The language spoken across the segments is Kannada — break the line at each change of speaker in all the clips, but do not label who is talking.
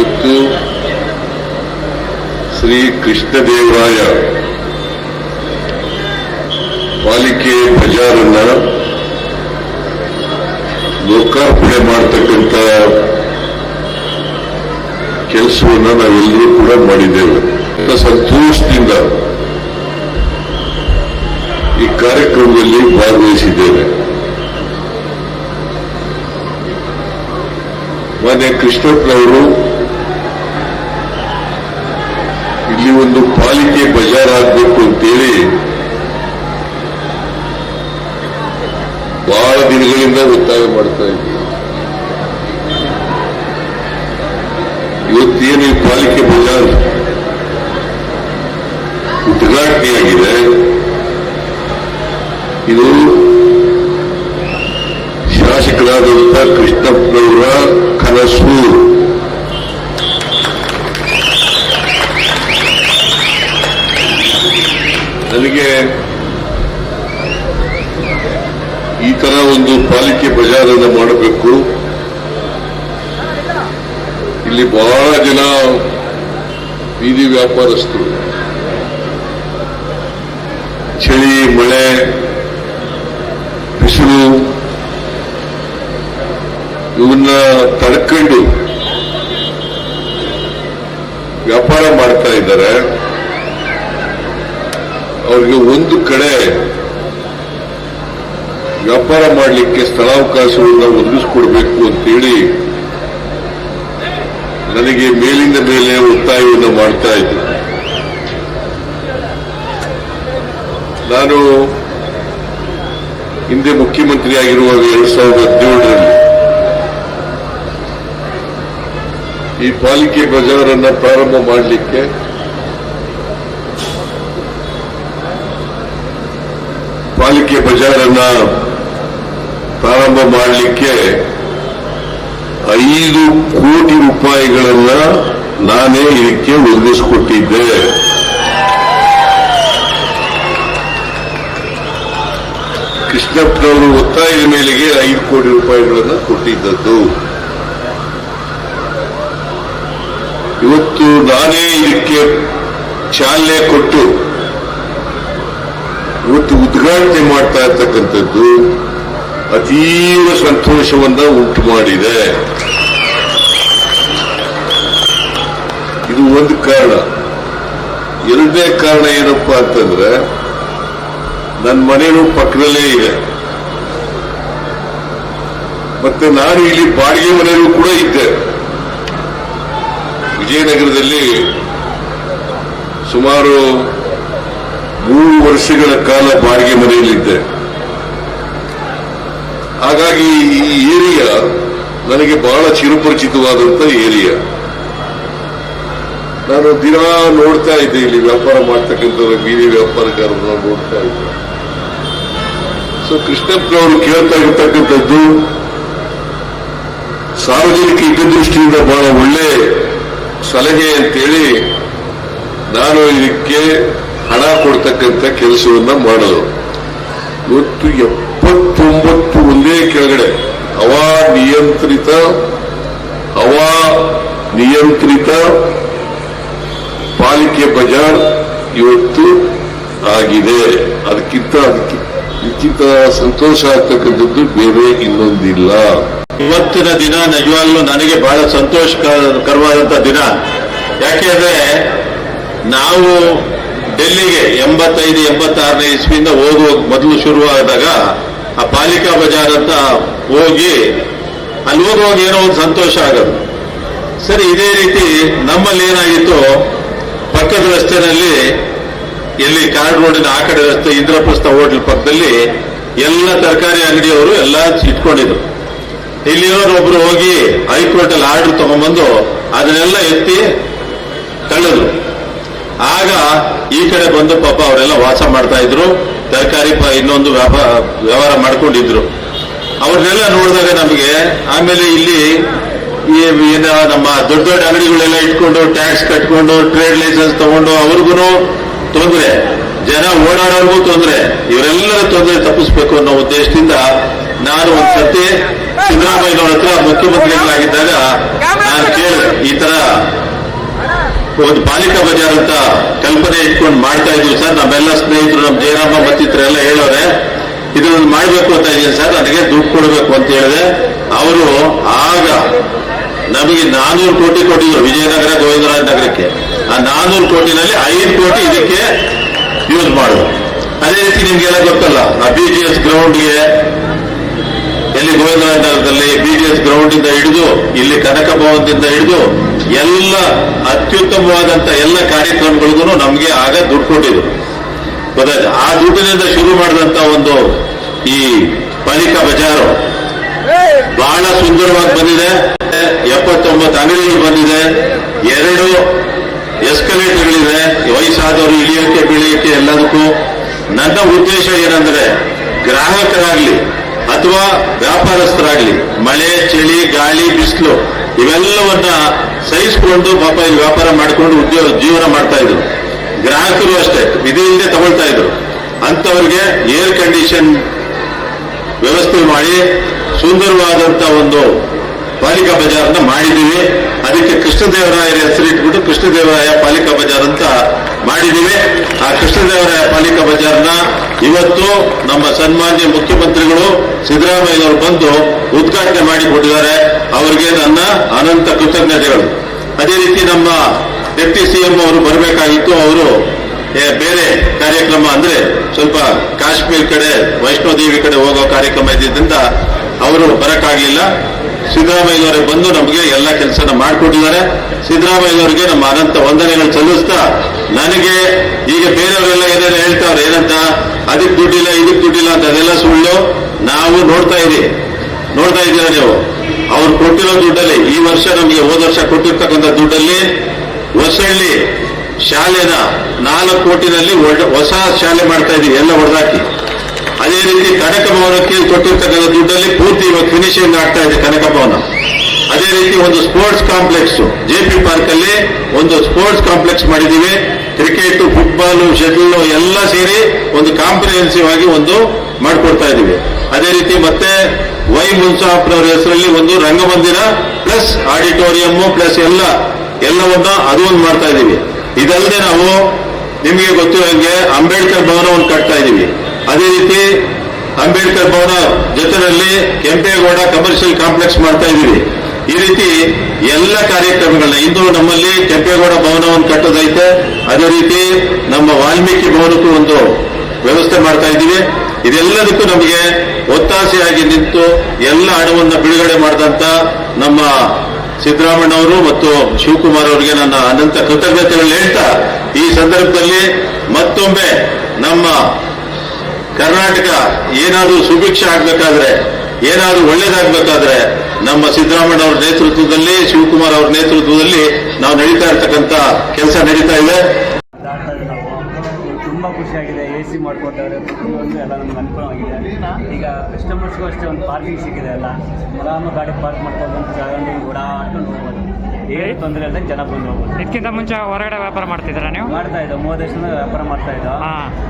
ಇವತ್ತು ಶ್ರೀ ಕೃಷ್ಣದೇವರಾಯ ಪಾಲಿಕೆ ಬಜಾರನ್ನ ಲೋಕಾರ್ಪಣೆ ಮಾಡತಕ್ಕಂತ ಕೆಲಸವನ್ನ ನಾವೆಲ್ಲರೂ ಕೂಡ ಮಾಡಿದ್ದೇವೆ. ಸಂತೋಷದಿಂದ ಈ ಕಾರ್ಯಕ್ರಮದಲ್ಲಿ ಭಾಗವಹಿಸಿದ್ದೇವೆ. ಮಾನ್ಯ ಕೃಷ್ಣಪ್ಪನವರು ಇಲ್ಲಿ ಒಂದು ಪಾಲಿಕೆ ಬಜಾರ್ ಆಗಬೇಕು ಅಂತೇಳಿ ಬಹಳ ದಿನಗಳಿಂದ ಒತ್ತಾಯ ಮಾಡ್ತಾ ಇದ್ದೀವಿ. ಇವತ್ತೇನು ಈ ಪಾಲಿಕೆ ಬಜಾರ್ ಉದ್ಘಾಟನೆಯಾಗಿದೆ? ಇದು ಶಾಸಕರಾದಂಥ ಕೃಷ್ಣಪ್ಪನವರ ಕನಸು. ನನಗೆ ಈ ತರ ಒಂದು ಪಾಲಿಕೆ ಬಜಾರನ್ನು ಮಾಡಬೇಕು. ಇಲ್ಲಿ ಬಹಳ ಜನ ಬೀದಿ ವ್ಯಾಪಾರಸ್ಥರು. ಚಳಿ, ಮಳೆ, ಬಿಸಿಲು ಇವನ್ನ ತಡ್ಕೊಂಡು ವ್ಯಾಪಾರ ಮಾಡ್ತಾ ಇದ್ದಾರೆ. ಅವ್ರಿಗೆ ಒಂದು ಕಡೆ ವ್ಯಾಪಾರ ಮಾಡಲಿಕ್ಕೆ ಸ್ಥಳಾವಕಾಶವನ್ನು ಒದಗಿಸ್ಕೊಡ್ಬೇಕು ಅಂತೇಳಿ ನನಗೆ ಮೇಲಿಂದ ಮೇಲೆ ಒತ್ತಾಯವನ್ನು ಮಾಡ್ತಾ ಇದ್ದರು ನಾನು ಹಿಂದೆ ಮುಖ್ಯಮಂತ್ರಿಯಾಗಿರುವಾಗ ಎರಡ್ ಸಾವಿರದ ಹದಿನೇಳರಲ್ಲಿ ಈ ಪಾಲಿಕೆ ಬಜಾರನ್ನ ಪ್ರಾರಂಭ ಮಾಡಲಿಕ್ಕೆ ಪಾಲಿಕೆ ಬಜಾರನ್ನ ಪ್ರಾರಂಭ ಮಾಡಲಿಕ್ಕೆ ಐದು ಕೋಟಿ ರೂಪಾಯಿಗಳನ್ನ ನಾನೇ ಇದಕ್ಕೆ ಒದಗಿಸಿಕೊಟ್ಟಿದ್ದೆ. ಕೃಷ್ಣಪ್ಪನವರು ಒತ್ತಾಯದ ಮೇಲೆಗೆ ಐದು ಕೋಟಿ ರೂಪಾಯಿಗಳನ್ನು ಕೊಟ್ಟಿದ್ದದ್ದು. ಇವತ್ತು ನಾನೇ ಇದಕ್ಕೆ ಚಾಲನೆ ಕೊಟ್ಟು ಇವತ್ತು ಉದ್ಘಾಟನೆ ಮಾಡ್ತಾ ಇರ್ತಕ್ಕಂಥದ್ದು ಅತೀವ ಸಂತೋಷವನ್ನು ಉಂಟು ಮಾಡಿದೆ. ಇದು ಒಂದು ಕಾರಣ. ಎರಡನೇ ಕಾರಣ ಏನಪ್ಪಾ ಅಂತಂದ್ರೆ ನನ್ನ ಮನೆಯೂ ಪಕ್ಕದಲ್ಲೇ ಇದೆ. ಮತ್ತೆ ನಾನು ಇಲ್ಲಿ ಬಾಡಿಗೆ ಮನೆಯಲ್ಲೂ ಕೂಡ ಇದ್ದೆ. ವಿಜಯನಗರದಲ್ಲಿ ಸುಮಾರು ಮೂರು ವರ್ಷಗಳ ಕಾಲ ಬಾಡಿಗೆ ಮನೆಯಲ್ಲಿದ್ದೆ. ಹಾಗಾಗಿ ಈ ಏರಿಯಾ ನನಗೆ ಬಹಳ ಚಿರುಪರಿಚಿತವಾದಂತಹ ಏರಿಯಾ. ನಾನು ದಿನ ನೋಡ್ತಾ ಇದ್ದೆ ಇಲ್ಲಿ ವ್ಯಾಪಾರ ಮಾಡ್ತಕ್ಕಂಥ ಬೀದಿ ವ್ಯಾಪಾರಗಾರರನ್ನ ನೋಡ್ತಾ ಇದ್ದೆ. ಸೊ ಕೃಷ್ಣಪ್ಪನವರು ಕೇಳ್ತಾ ಇರ್ತಕ್ಕಂಥದ್ದು, ಸಾರ್ವಜನಿಕ ಹಿತದೃಷ್ಟಿಯಿಂದ ಬಹಳ ಒಳ್ಳೆ ಸಲಹೆ ಅಂತೇಳಿ ನಾನು ಇದಕ್ಕೆ ಹಣ ಕೊಡ್ತಕ್ಕಂಥ ಕೆಲಸವನ್ನ ಮಾಡೋದು. ಇವತ್ತು ಎಪ್ಪತ್ತೊಂಬತ್ತು ಒಂದೇ ಕೆಳಗಡೆ, ಹವಾ ನಿಯಂತ್ರಿತ ಹವಾ ನಿಯಂತ್ರಿತ ಪಾಲಿಕೆ ಬಜಾರ್ ಇವತ್ತು ಆಗಿದೆ. ಅದಕ್ಕಿಂತ ಅದಕ್ಕೆ ಇದಕ್ಕಿಂತ ಸಂತೋಷ ಆಗ್ತಕ್ಕಂಥದ್ದು ಬೇರೆ ಇನ್ನೊಂದಿಲ್ಲ.
ಇವತ್ತಿನ ದಿನ ನಿಜವಾಗ್ಲೂ ನನಗೆ ಬಹಳ ಸಂತೋಷಕರವಾದಂತ ದಿನ. ಯಾಕೆಂದ್ರೆ ನಾವು ಡೆಲ್ಲಿಗೆ ಎಂಬತ್ತೈದು, ಎಂಬತ್ತಾರನೇ ಇಸ್ವಿಯಿಂದ ಹೋಗುವ ಮೊದಲು ಶುರುವಾದಾಗ ಆ ಪಾಲಿಕಾ ಬಜಾರ್ ಅಂತ ಹೋಗಿ ಅಲ್ಲಿ ಹೋಗುವಾಗ ಏನೋ ಒಂದು ಸಂತೋಷ ಆಗೋದು. ಸರಿ, ಇದೇ ರೀತಿ ನಮ್ಮಲ್ಲಿ ಏನಾಗಿತ್ತು? ಪಕ್ಕದ ರಸ್ತೆನಲ್ಲಿ ಎಲ್ಲಿ ಕಾರ್ಡ್ ರೋಡಿನ ಆ ಕಡೆ ರಸ್ತೆ ಇಂದ್ರಪ್ರಸ್ಥ ಹೋಟೆಲ್ ಪಕ್ಕದಲ್ಲಿ ಎಲ್ಲ ತರಕಾರಿ ಅಂಗಡಿಯವರು ಎಲ್ಲ ಇಟ್ಕೊಂಡಿದ್ರು. ಇಲ್ಲಿರೋರು ಒಬ್ರು ಹೋಗಿ ಹೈಕೋರ್ಟ್ ಅಲ್ಲಿ ಆರ್ಡರ್ ತಗೊಂಡ್ಬಂದು ಅದನ್ನೆಲ್ಲ ಎತ್ತಿ ತಳ್ಳಿದ್ರು ಆಗ ಈ ಕಡೆ ಬಂದು ಪಾಪ ಅವರೆಲ್ಲ ವಾಸ ಮಾಡ್ತಾ ಇದ್ರು. ತರಕಾರಿ ಇನ್ನೊಂದು ವ್ಯಾಪಾರ ವ್ಯವಹಾರ ಮಾಡ್ಕೊಂಡಿದ್ರು. ಅವ್ರನ್ನೆಲ್ಲ ನೋಡಿದಾಗ ನಮಗೆ, ಆಮೇಲೆ ಇಲ್ಲಿ ಏನ ನಮ್ಮ ದೊಡ್ಡ ದೊಡ್ಡ ಅಂಗಡಿಗಳೆಲ್ಲ ಇಟ್ಕೊಂಡು ಟ್ಯಾಕ್ಸ್ ಕಟ್ಕೊಂಡು ಟ್ರೇಡ್ ಲೈಸೆನ್ಸ್ ತಗೊಂಡು ಅವ್ರಿಗೂ ತೊಂದರೆ. ಜನ ಓಡಾಡೋರ್ಗೂ ತೊಂದರೆ. ಇವರೆಲ್ಲರ ತೊಂದರೆ ತಪ್ಪಿಸ್ಬೇಕು ಅನ್ನೋ ಉದ್ದೇಶದಿಂದ ನಾನು ಒಂದ್ ಸತಿ ಸಿದ್ದರಾಮಯ್ಯನವ್ರ ಹತ್ರ ಮುಖ್ಯಮಂತ್ರಿಗಳಾಗಿದ್ದಾಗ ನಾನು ಕೇಳಿದೆ, ಈ ತರ ಒಂದು ಪಾಲಿಕಾ ಬಜಾರ್ ಅಂತ ಕಲ್ಪನೆ ಇಟ್ಕೊಂಡು ಮಾಡ್ತಾ ಇದ್ವಿ ಸರ್. ನಮ್ಮೆಲ್ಲ ಸ್ನೇಹಿತರು, ನಮ್ಮ ಜಯರಾಮ ಮತ್ತಿತರೆಲ್ಲ ಹೇಳೋರೆ ಇದನ್ನು ಮಾಡಬೇಕು ಅಂತ ಇದ್ದೀನಿ ಸರ್. ನನಗೆ ದುಡ್ಡು ಕೊಡಬೇಕು ಅಂತ ಹೇಳಿದೆ. ಅವರು ಆಗ ನಮಗೆ ನಾನೂರು ಕೋಟಿ ಕೊಟ್ಟಿದ್ರು ವಿಜಯನಗರ ಗೋವಿಂದರಾಜ ನಗರಕ್ಕೆ. ಆ ನಾನೂರು ಕೋಟಿನಲ್ಲಿ ಐದು ಕೋಟಿ ಇದಕ್ಕೆ ಯೂಸ್ ಮಾಡುದು. ಅದೇ ರೀತಿ ನಿಮ್ಗೆಲ್ಲ ಗೊತ್ತಲ್ಲ, ಆ ಬಿ ಗ್ರೌಂಡ್ಗೆ ಎಲ್ಲಿ ಗೋವಿಂದರಾಜನಗರದಲ್ಲಿ ಬಿಡಿಎಸ್ ಗ್ರೌಂಡ್ ಇಂದ ಹಿಡಿದು, ಇಲ್ಲಿ ಕನಕ ಭವನದಿಂದ ಹಿಡಿದು, ಎಲ್ಲ ಅತ್ಯುತ್ತಮವಾದಂತ ಎಲ್ಲ ಕಾರ್ಯಕ್ರಮಗಳಿಗೂ ನಮಗೆ ಆಗ ದುಡ್ಡು ಕೊಟ್ಟಿದ್ರು. ಗೊತ್ತಾಯ್ತು ಆ ದುಡ್ಡಿನಿಂದ ಶುರು ಮಾಡಿದಂತ ಒಂದು ಈ ಪಾಲಿಕಾ ಬಜಾರು ಬಹಳ ಸುಂದರವಾಗಿ ಬಂದಿದೆ. ಎಪ್ಪತ್ತೊಂಬತ್ತು ಅಂಗಡಿಗಳು ಬಂದಿದೆ. ಎರಡು ಎಸ್ಕಲೇಟರ್ಗಳಿದೆ. ವಯಸ್ಸಾದವರು ಇಳಿಯೋಕೆ, ಬೀಳಿಯೋಕೆ ಎಲ್ಲದಕ್ಕೂ. ನನ್ನ ಉದ್ದೇಶ ಏನಂದ್ರೆ, ಗ್ರಾಹಕರಾಗ್ಲಿ ಅಥವಾ ವ್ಯಾಪಾರಸ್ಥರಾಗಲಿ, ಮಳೆ, ಚಳಿ, ಗಾಳಿ, ಬಿಸಿಲು, ಇವೆಲ್ಲವನ್ನ ಸಹಿಸಿಕೊಂಡು ಪಾಪ ಇಲ್ಲಿ ವ್ಯಾಪಾರ ಮಾಡಿಕೊಂಡು ಉದ್ಯೋಗ ಜೀವನ ಮಾಡ್ತಾ ಇದ್ರು. ಗ್ರಾಹಕರು ಅಷ್ಟೇ ವಿಧಿಯಿಂದ ತಗೊಳ್ತಾ ಇದ್ರು. ಅಂತವ್ರಿಗೆ ಏರ್ ಕಂಡೀಷನ್ ವ್ಯವಸ್ಥೆ ಮಾಡಿ ಸುಂದರವಾದಂತ ಒಂದು ಪಾಲಿಕಾ ಬಜಾರ್ನ ಮಾಡಿದ್ದೀವಿ. ಅದಕ್ಕೆ ಕೃಷ್ಣದೇವರಾಯರ ಹೆಸರಿಟ್ಬಿಟ್ಟು ಕೃಷ್ಣದೇವರಾಯ ಪಾಲಿಕಾ ಬಜಾರ್ ಅಂತ ಮಾಡಿದ್ದೀವಿ. ಆ ಕೃಷ್ಣದೇವರಾಯ ಪಾಲಿಕಾ ಬಜಾರ್ನ ಇವತ್ತು ನಮ್ಮ ಸನ್ಮಾನ್ಯ ಮುಖ್ಯಮಂತ್ರಿಗಳು ಸಿದ್ದರಾಮಯ್ಯನವರು ಬಂದು ಉದ್ಘಾಟನೆ ಮಾಡಿಕೊಟ್ಟಿದ್ದಾರೆ. ಅವರಿಗೆ ನನ್ನ ಅನಂತ ಕೃತಜ್ಞತೆಗಳು. ಅದೇ ರೀತಿ ನಮ್ಮ ಡೆಪ್ಟಿ ಸಿಎಂ ಅವರು ಬರಬೇಕಾಗಿತ್ತು. ಅವರು ಬೇರೆ ಕಾರ್ಯಕ್ರಮ ಅಂದ್ರೆ ಸ್ವಲ್ಪ ಕಾಶ್ಮೀರ್ ಕಡೆ ವೈಷ್ಣೋದೇವಿ ಕಡೆ ಹೋಗೋ ಕಾರ್ಯಕ್ರಮ ಇದ್ದಿದ್ದರಿಂದ ಅವರು ಬರಕ್ಕಾಗಲಿಲ್ಲ. ಸಿದ್ದರಾಮಯ್ಯನವರೇ ಬಂದು ನಮಗೆ ಎಲ್ಲ ಕೆಲಸನ ಮಾಡಿಕೊಟ್ಟಿದ್ದಾರೆ. ಸಿದ್ದರಾಮಯ್ಯನವರಿಗೆ ನಮ್ಮ ಅನಂತ ವಂದನೆಗಳು ಸಲ್ಲಿಸ್ತಾ, ನನಗೆ ಈಗ ಬೇರೆಯವರೆಲ್ಲ ಏನೇನು ಹೇಳ್ತಾವ್ರೆ, ಏನಂತ? ಅದಕ್ಕೆ ದುಡ್ಡಿಲ್ಲ, ಇದಕ್ಕೆ ದುಡ್ಡಿಲ್ಲ ಅಂತ ಅದೆಲ್ಲ ಸುಳ್ಳು. ನಾವು ನೋಡ್ತಾ ಇದೀವಿ ನೋಡ್ತಾ ಇದ್ದೀರಾ ನೀವು? ಅವ್ರು ಕೊಟ್ಟಿರೋ ದುಡ್ಡಲ್ಲಿ, ಈ ವರ್ಷ ನಮಗೆ ಹೋದ ವರ್ಷ ಕೊಟ್ಟಿರ್ತಕ್ಕಂಥ ದುಡ್ಡಲ್ಲಿ, ಹೊಸಳ್ಳಿ ಶಾಲೆನ ನಾಲ್ಕು ಕೋಟಿನಲ್ಲಿ ಹೊಸ ಶಾಲೆ ಮಾಡ್ತಾ ಇದೀವಿ ಎಲ್ಲ ಹೊಡೆದಾಕಿ. ಅದೇ ರೀತಿ ಕನಕ ಭವನಕ್ಕೆ ಕೊಟ್ಟಿರ್ತಕ್ಕಂಥ ದುಡ್ಡಲ್ಲಿ ಪೂರ್ತಿ ಇವಾಗ ಫಿನಿಶಿಂಗ್ ಆಗ್ತಾ ಇದೆ ಕನಕ ಭವನ. ಅದೇ ರೀತಿ ಒಂದು sports complex J P park ಅಲ್ಲಿ ಒಂದು ಸ್ಪೋರ್ಟ್ಸ್ ಕಾಂಪ್ಲೆಕ್ಸ್ ಮಾಡಿದ್ದೀವಿ. ಕ್ರಿಕೆಟ್ ಫುಟ್ಬಾಲ್ ಶಟಲ್ ಎಲ್ಲ ಸೇರಿ ಒಂದು ಕಾಂಪ್ರಿಹೆನ್ಸಿವ್ ಆಗಿ ಒಂದು ಮಾಡಿಕೊಡ್ತಾ ಇದ್ದೀವಿ. ಅದೇ ರೀತಿ ಮತ್ತೆ ವೈ ಮುನ್ಸಾಫ್ರವರ ಹೆಸರಲ್ಲಿ ಒಂದು ರಂಗಮಂದಿರ ಪ್ಲಸ್ ಆಡಿಟೋರಿಯಂ ಪ್ಲಸ್ ಎಲ್ಲ ಎಲ್ಲವನ್ನ ಅದು ಒಂದು ಮಾಡ್ತಾ ಇದೀವಿ ಇದಲ್ಲದೆ ನಾವು ನಿಮಗೆ ಗೊತ್ತಿರೋಂಗೆ ಅಂಬೇಡ್ಕರ್ ಭವನವನ್ನು ಕಟ್ತಾ ಇದ್ದೀವಿ. ಅದೇ ರೀತಿ ಅಂಬೇಡ್ಕರ್ ಭವನ ಜೊತೆಯಲ್ಲಿ ಕೆಂಪೇಗೌಡ ಕಮರ್ಷಿಯಲ್ ಕಾಂಪ್ಲೆಕ್ಸ್ ಮಾಡ್ತಾ ಇದ್ದೀವಿ. ಈ ರೀತಿ ಎಲ್ಲ ಕಾರ್ಯಕ್ರಮಗಳನ್ನ, ಇಂದು ನಮ್ಮಲ್ಲಿ ಕೆಂಪೇಗೌಡ ಭವನವನ್ನು ಕಟ್ಟೋದೈತೆ. ಅದೇ ರೀತಿ ನಮ್ಮ ವಾಲ್ಮೀಕಿ ಭವನಕ್ಕೂ ಒಂದು ವ್ಯವಸ್ಥೆ ಮಾಡ್ತಾ ಇದ್ದೀವಿ. ಇದೆಲ್ಲದಕ್ಕೂ ನಮಗೆ ಒತ್ತಾಸೆಯಾಗಿ ನಿಂತು ಎಲ್ಲ ಹಣವನ್ನು ಬಿಡುಗಡೆ ಮಾಡಿದಂತ ನಮ್ಮ ಸಿದ್ದರಾಮಣ್ಣ ಅವರು ಮತ್ತು ಶಿವಕುಮಾರ್ ಅವರಿಗೆ ನನ್ನ ಅನಂತ ಕೃತಜ್ಞತೆಗಳು ಹೇಳ್ತಾ, ಈ ಸಂದರ್ಭದಲ್ಲಿ ಮತ್ತೊಮ್ಮೆ ನಮ್ಮ ಕರ್ನಾಟಕ ಏನಾದರೂ ಸುಭಿಕ್ಷ ಆಗಬೇಕಾದ್ರೆ, ಏನಾದರೂ ಒಳ್ಳೇದಾಗಬೇಕಾದ್ರೆ, ನಮ್ಮ ಸಿದ್ದರಾಮಯ್ಯ ಅವರ ನೇತೃತ್ವದಲ್ಲಿ, ಶಿವಕುಮಾರ್ ಅವರ ನೇತೃತ್ವದಲ್ಲಿ ನಾವು ನಡೀತಾ ಇರ್ತಕ್ಕಂಥ ಕೆಲಸ ನಡೀತಾ ಇದೆ
ದಾಟ್ತಾ ಇದೆ ನಾವು ತುಂಬ ಖುಷಿಯಾಗಿದೆ ಎ ಸಿ ಮಾಡಿಕೊಟ್ಟವ್ರೆ ಪ್ರತಿಯೊಂದು ಎಲ್ಲ ನಮ್ಗೆ ಅನುಕೂಲವಾಗಿದೆ ಈಗ ಕಸ್ಟಮರ್ಸ್ಗೂ ಅಷ್ಟೇ ಒಂದು ಪಾರ್ಕಿಂಗ್ ಸಿಕ್ಕಿದೆ ಅಲ್ಲ? ಆರಾಮ ಗಾಡಿ ಪಾರ್ಕ್ ಮಾಡ್ಕೊಂಡು ಜಾಗ ಓಡಾಡ್ಕೊಂಡು ಹೋಗ್ಬೋದು. ಏನು ತೊಂದರೆ ಇಲ್ಲದೆ ಜನ ಬಂದು ಹೋಗ್ಬೋದು.
ಇದಕ್ಕಿಂತ ಮುಂಚೆ ಹೊರಗಡೆ ವ್ಯಾಪಾರ ಮಾಡ್ತಿದ್ದೀರಾ ನೀವು?
ಮಾಡ್ತಾ ಇದ್ದೋ ಮೂವತ್ತು ವರ್ಷದಿಂದ ವ್ಯಾಪಾರ ಮಾಡ್ತಾ ಇದ್ದೋ.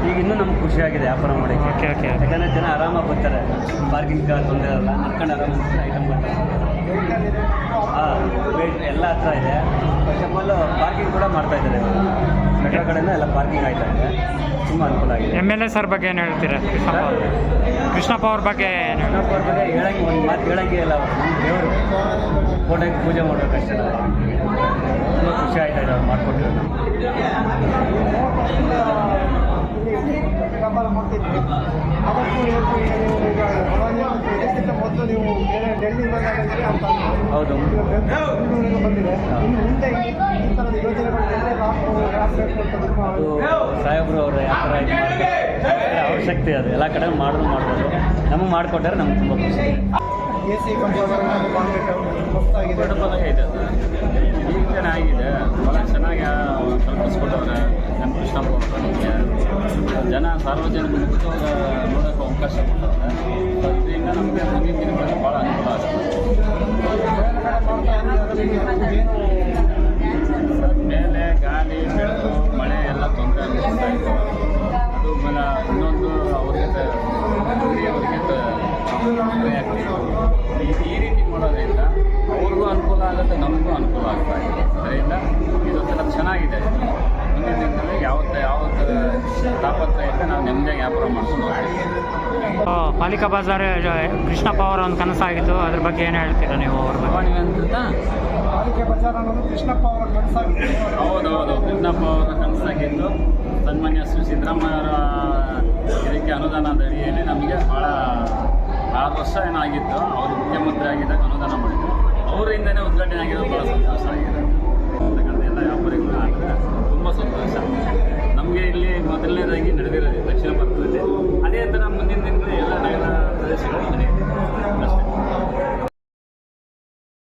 ಈಗ ಇನ್ನೂ ನಮ್ಗೆ ಖುಷಿಯಾಗಿದೆ ವ್ಯಾಪಾರ
ಮಾಡಿ
ಯಾಕಂದರೆ ಜನ ಆರಾಮಾಗಿ ಬರ್ತಾರೆ. ಪಾರ್ಕಿಂಗ್ ತೊಂದರೆ ಇರಲ್ಲ ನಡ್ಕೊಂಡು ಆರಾಮ ಐಟಮ್ ಬರ್ತಾರೆ. ವೇಟ್ ಎಲ್ಲ ಹತ್ರ ಇದೆ. ಫಸ್ಟ್ ಆಫ್ ಆಲ್ ಪಾರ್ಕಿಂಗ್ ಕೂಡ ಮಾಡ್ತಾ ಇದ್ದಾರೆ ಇವಾಗ ಮೆಟ್ರೋ ಕಡೆಯಿಂದ ಎಲ್ಲ ಪಾರ್ಕಿಂಗ್ ಆಯ್ತಾ ಇದೆ. ತುಂಬ ಅನುಕೂಲ ಆಗಿದೆ.
ಎಂ ಎಲ್ ಎ ಸರ್ ಬಗ್ಗೆ ಏನು ಹೇಳ್ತೀರಾ? ಕೃಷ್ಣಪ್ಪ ಅವ್ರ ಬಗ್ಗೆ ಏನು ಹೇಳ್ತೀರಾ?
ಕೃಷ್ಣಪ್ಪ ಅವ್ರ ಬಗ್ಗೆ ಹೇಳಂಗೆ ಒಂದು ಮಾತು ಹೇಳಂಗೆ ಇಲ್ಲ ಅವ್ರು. ನಮ್ಮ ದೇವರು ಫೋಟೋಗೆ ಪೂಜೆ ಮಾಡ್ಬೇಕಷ್ಟೇ ತುಂಬ ಖುಷಿ ಆಯ್ತಾ ಇದೆ ಅವ್ರು ಮಾಡಿಕೊಟ್ಟಿರೋದು ಹೌದು. ಅದು ಸಾಹೇಬ್ರು ಅವರು ಯಾವ ಥರ ಇದು ಶಕ್ತಿ ಅದು. ಎಲ್ಲ ಕಡೆ ಮಾಡೋದು ಮಾಡ್ಬೋದು. ನಮಗೆ ಮಾಡಿಕೊಟ್ಟಾರೆ ನಮ್ಗೆ ತುಂಬ ಖುಷಿ.
ಎ ಸಿ
ಈಗ ಚೆನ್ನಾಗಿದೆ. ಭಾಳ ಚೆನ್ನಾಗಿ ಕಲ್ಪಿಸ್ಕೊಟ್ಟವ್ರೆ. ನಮ್ಮ ಕೃಷ್ಣಪ್ಪ ಜನ ಸಾರ್ವಜನಿಕ ಜನ ಸಾರ್ವಜನಿಕರು ನೋಡೋಕ್ಕೆ ಅವಕಾಶ ಕೊಟ್ಟವ್ರೆ. ಅದರಿಂದ ನಮಗೆ ಮುಂದಿನ ದಿನಗಳಲ್ಲಿ ಭಾಳ ಅನುಕೂಲ ಆಗುತ್ತೆ. ಮೇಲೆ ಗಾಳಿ, ಬೆಳಕು, ಮಳೆ ಎಲ್ಲ ತೊಂದರೆ ಇತ್ತು ಅದು ಮೇಲೆ ಇನ್ನೊಂದು ಅವ್ರಿಗೆ ಈ ಈ ರೀತಿ ಮಾಡೋದ್ರಿಂದ ಅವ್ರಿಗೂ ಅನುಕೂಲ ಆಗುತ್ತೆ ನಮಗೂ ಅನುಕೂಲ ಆಗ್ತಾ ಇದೆ. ಅದರಿಂದ ಇದೊಂಥರ ಚೆನ್ನಾಗಿದೆ. ಮುಂದಿನ ದಿನದಲ್ಲಿ ಯಾವತ್ತ ಯಾವ ತಾಪತ್ರ ಇಲ್ಲ ನಾವು ನೆಮ್ಮದಿಯಾಗಿ ವ್ಯಾಪಾರ ಮಾಡ್ಕೊಂಡು ಹೋಗ್ತೀವಿ
ಆ, ಪಾಲಿಕಾ ಬಜಾರ್ ಇದು ಕೃಷ್ಣಪ್ಪ ಅವರ ಒಂದು ಕನಸಾಗಿತ್ತು ಅದ್ರ ಬಗ್ಗೆ ಏನು ಹೇಳ್ತೀರಾ ನೀವು ಅವ್ರ ಬಗ್ಗೆ?
ನೀವಂತ
ಪಾಲಿಕೆ ಬಜಾರ್ ಅನ್ನೋದು ಕೃಷ್ಣಪ್ಪ ಅವರ ಕನಸಾಗಿತ್ತು
ಹೌದೌದು ಕೃಷ್ಣಪ್ಪ ಅವರ ಕನಸಾಗಿತ್ತು ಸನ್ಮಾನ್ಯ ಶ್ರೀ ಸಿದ್ದರಾಮಯ್ಯವರ ಇದಕ್ಕೆ ಅನುದಾನದ ಅಡಿಯಲ್ಲಿ ನಮಗೆ ಭಾಳ ಆರು ವರ್ಷ ಏನಾಗಿತ್ತು ಅವರು ಮುಖ್ಯಮಂತ್ರಿ ಆಗಿದ್ದಾಗ ಅನುದಾನ ಮಾಡಿದ್ರು. ಅವರಿಂದನೇ ಉದ್ಘಾಟನೆ ಆಗಿರೋದು ಭಾಳ ಸಂತೋಷ ಆಗಿದೆ. ಅಂತಕ್ಕಂಥ ಎಲ್ಲ ವ್ಯಾಪಾರಿಗಳು ಆದರೆ ತುಂಬ ಸಂತೋಷ. ನಮಗೆ ಇಲ್ಲಿ ಮೊದಲನೇದಾಗಿ ನಡೆದಿರೋದು ದಕ್ಷಿಣ ಭಾರತದಲ್ಲಿ. ಅದೇ ಥರ ಮುಂದಿನ ದಿನಗಳಲ್ಲಿ ಎಲ್ಲ ನಗರ ಪ್ರದೇಶಗಳು ನಡೆಯುತ್ತೆ. ಅಷ್ಟೇ.